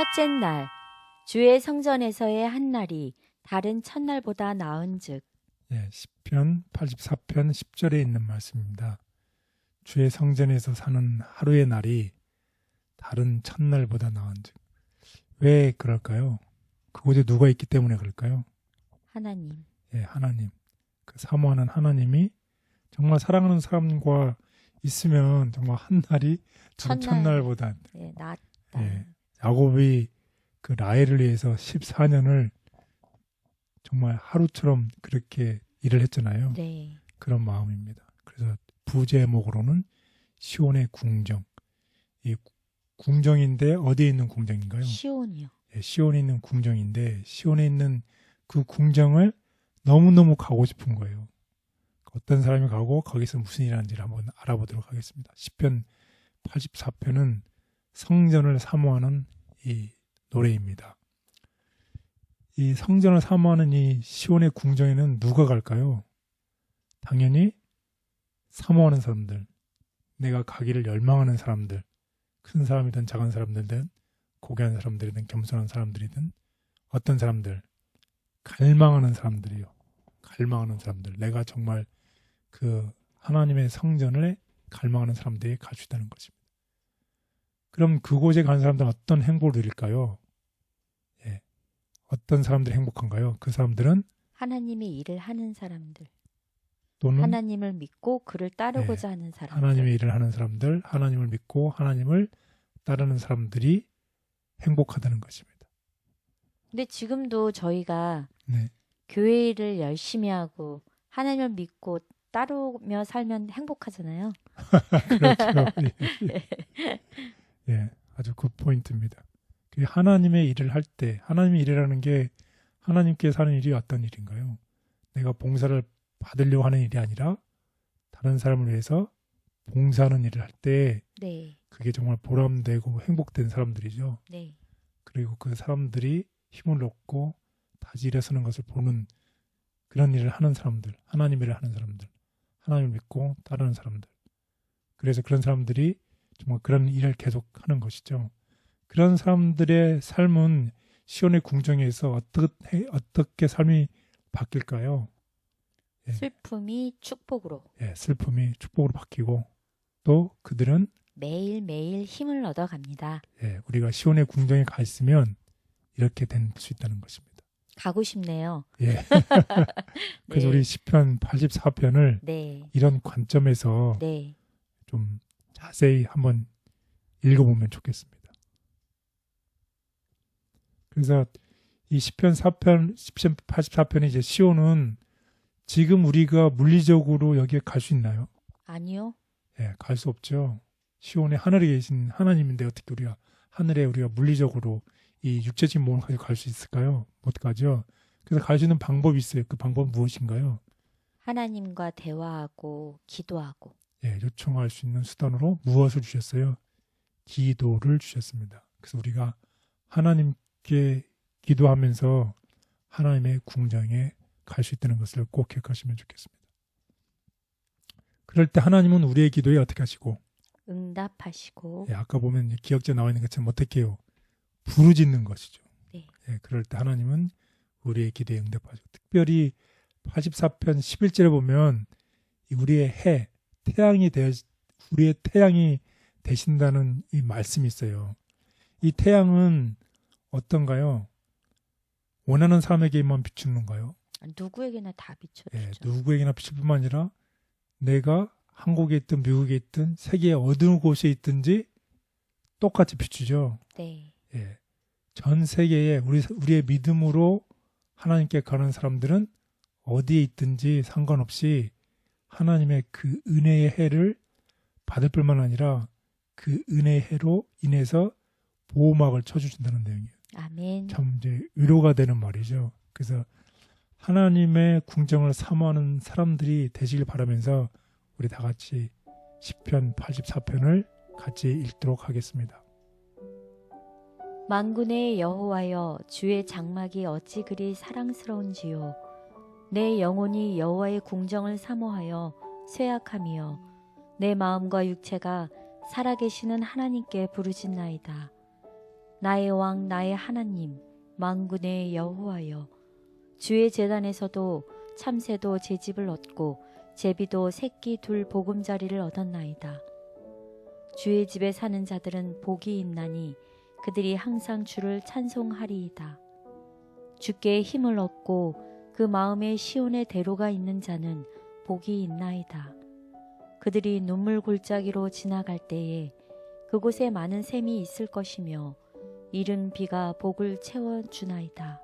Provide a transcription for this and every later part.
첫째 날 주의 성전에서의 한 날이 다른 첫날보다 나은즉 예, 10편 84편 10절에 있는 말씀입니다. 주의 성전에서 사는 하루의 날이 다른 첫날보다 나은즉 왜 그럴까요? 그곳에 누가 있기 때문에 그럴까요? 하나님 예, 하나님. 그 사모하는 하나님이 정말 사랑하는 사람과 있으면 정말 한 날이 첫날. 첫날보다 예, 낫다. 예. 야곱이 그 라헬을 위해서 14년을 정말 하루처럼 그렇게 일을 했잖아요. 네. 그런 마음입니다. 그래서 부제목으로는 시온의 궁정. 이 궁정인데 어디에 있는 궁정인가요? 시온이요. 예, 시온에 있는 궁정인데 시온에 있는 그 궁정을 너무너무 가고 싶은 거예요. 어떤 사람이 가고 거기서 무슨 일 하는지를 한번 알아보도록 하겠습니다. 10편 84편은 성전을 사모하는 이 노래입니다. 이 성전을 사모하는 이 시온의 궁정에는 누가 갈까요? 당연히 사모하는 사람들, 내가 가기를 열망하는 사람들, 큰 사람이든 작은 사람들든 고귀한 사람들이든 겸손한 사람들이든 어떤 사람들, 갈망하는 사람들이요. 갈망하는 사람들. 내가 정말 그 하나님의 성전을 갈망하는 사람들이 있다는 것입니다. 그럼 그곳에 간 사람들은 어떤 행복을 누릴까요? 예. 어떤 사람들이 행복한가요? 그 사람들은 하나님의 일을 하는 사람들. 또는 하나님을 믿고 그를 따르고자 하는 사람들. 네. 하나님의 일을 하는 사람들, 하나님을 믿고 하나님을 따르는 사람들이 행복하다는 것입니다. 근데 지금도 저희가 네. 교회 일을 열심히 하고 하나님을 믿고 따르며 살면 행복하잖아요. 그렇죠. 예. 예, 아주 그 포인트입니다. 그 하나님의 일을 할 때, 하나님의 일이라는 게 하나님께 사는 일이 어떤 일인가요? 내가 봉사를 받으려고 하는 일이 아니라 다른 사람을 위해서 봉사하는 일을 할때 네. 그게 정말 보람되고 행복된 사람들이죠. 네. 그리고 그 사람들이 힘을 얻고 다시 일어서는 것을 보는 그런 일을 하는 사람들, 하나님 일을 하는 사람들, 하나님을 믿고 따르는 사람들. 그래서 그런 사람들이 정말 그런 일을 계속 하는 것이죠. 그런 사람들의 삶은 시온의 궁정에서 어떻게, 어떻게 삶이 바뀔까요? 예. 슬픔이 축복으로 예, 슬픔이 축복으로 바뀌고 또 그들은 매일매일 힘을 얻어 갑니다. 예, 우리가 시온의 궁정에 가 있으면 이렇게 될 수 있다는 것입니다. 가고 싶네요. 예. 그래서 네. 우리 시편 84편을 네. 이런 관점에서 네. 좀 자세히 한번 읽어보면 좋겠습니다. 그래서 이 시편 4편, 시편 84편의 이제 시온은 지금 우리가 물리적으로 여기에 갈 수 있나요? 아니요. 예, 갈 수 없죠. 시온에 하늘에 계신 하나님인데 어떻게 우리가 하늘에 우리가 물리적으로 이 육체적인 몸을 가지고 갈 수 있을까요? 못 가죠. 그래서 갈 수 있는 방법이 있어요. 그 방법은 무엇인가요? 하나님과 대화하고 기도하고 예, 요청할 수 있는 수단으로 무엇을 주셨어요? 기도를 주셨습니다. 그래서 우리가 하나님께 기도하면서 하나님의 궁정에 갈 수 있다는 것을 꼭 기억하시면 좋겠습니다. 그럴 때 하나님은 우리의 기도에 어떻게 하시고, 응답하시고 예, 아까 보면 기억자 나와 있는 것처럼 어떻게 해요? 부르짖는 것이죠. 네. 예, 그럴 때 하나님은 우리의 기도에 응답하시고, 특별히 84편 11절에 보면 이 우리의 해, 태양이 되 우리의 태양이 되신다는 이 말씀이 있어요. 이 태양은 어떤가요? 원하는 사람에게만 비추는가요? 누구에게나 다 예, 비춰주죠. 누구에게나 비출 뿐만 아니라 내가 한국에 있든 미국에 있든 세계의 어느 곳에 있든지 똑같이 비추죠. 네. 예. 전 세계에 우리 우리의 믿음으로 하나님께 가는 사람들은 어디에 있든지 상관없이 하나님의 그 은혜의 해를 받을 뿐만 아니라 그 은혜의 해로 인해서 보호막을 쳐주신다는 내용이에요. 아멘. 참 이제 위로가 되는 말이죠. 그래서 하나님의 궁정을 사모하는 사람들이 되시길 바라면서 우리 다 같이 10편 84편을 같이 읽도록 하겠습니다. 만군의 여호와여 주의 장막이 어찌 그리 사랑스러운지요 내 영혼이 여호와의 궁정을 사모하여 쇠약하며 내 마음과 육체가 살아계시는 하나님께 부르짖나이다 나의 왕 나의 하나님 만군의 여호와여 주의 재단에서도 참새도 제 집을 얻고 제비도 새끼 둘 보금자리를 얻었나이다. 주의 집에 사는 자들은 복이 있나니 그들이 항상 주를 찬송하리이다. 주께 힘을 얻고 그 마음에 시온의 대로가 있는 자는 복이 있나이다. 그들이 눈물 골짜기로 지나갈 때에 그곳에 많은 샘이 있을 것이며 이른 비가 복을 채워 주나이다.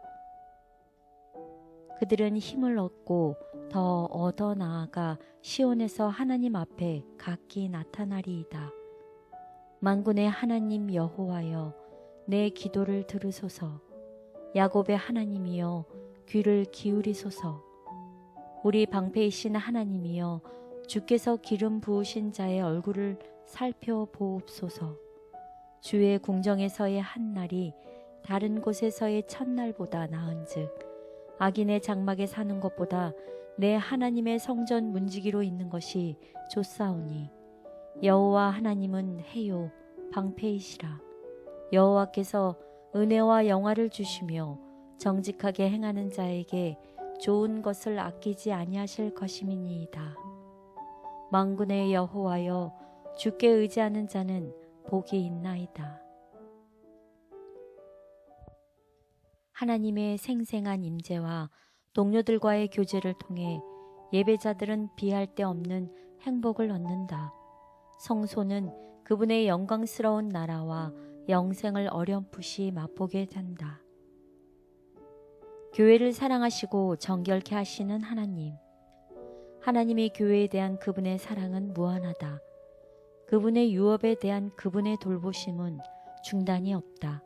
그들은 힘을 얻고 더 얻어 나아가 시온에서 하나님 앞에 각기 나타나리이다. 만군의 하나님 여호와여 내 기도를 들으소서 야곱의 하나님이여 귀를 기울이소서. 우리 방패이신 하나님이여 주께서 기름 부으신 자의 얼굴을 살펴보옵소서. 주의 궁정에서의 한 날이 다른 곳에서의 첫날보다 나은즉 악인의 장막에 사는 것보다 내 하나님의 성전 문지기로 있는 것이 좋사오니 여호와 하나님은 해요 방패이시라. 여호와께서 은혜와 영화를 주시며 정직하게 행하는 자에게 좋은 것을 아끼지 아니하실 것임이니이다. 만군의 여호와여 주께 의지하는 자는 복이 있나이다. 하나님의 생생한 임재와 동료들과의 교제를 통해 예배자들은 비할 데 없는 행복을 얻는다. 성소는 그분의 영광스러운 나라와 영생을 어렴풋이 맛보게 된다. 교회를 사랑하시고 정결케 하시는 하나님. 하나님의 교회에 대한 그분의 사랑은 무한하다. 그분의 유업에 대한 그분의 돌보심은 중단이 없다.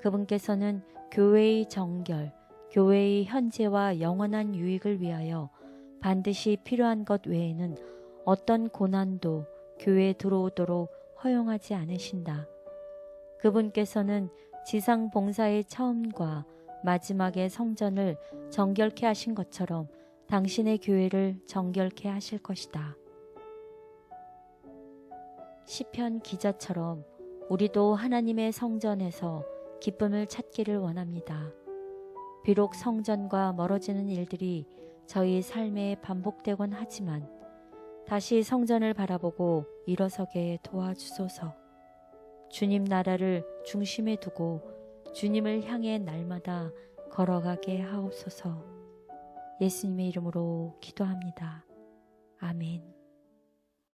그분께서는 교회의 정결, 교회의 현재와 영원한 유익을 위하여 반드시 필요한 것 외에는 어떤 고난도 교회에 들어오도록 허용하지 않으신다. 그분께서는 지상 봉사의 처음과 마지막의 성전을 정결케 하신 것처럼 당신의 교회를 정결케 하실 것이다. 시편 기자처럼 우리도 하나님의 성전에서 기쁨을 찾기를 원합니다. 비록 성전과 멀어지는 일들이 저희 삶에 반복되곤 하지만 다시 성전을 바라보고 일어서게 도와주소서. 주님 나라를 중심에 두고 주님을 향해 날마다 걸어가게 하옵소서. 예수님의 이름으로 기도합니다. 아멘.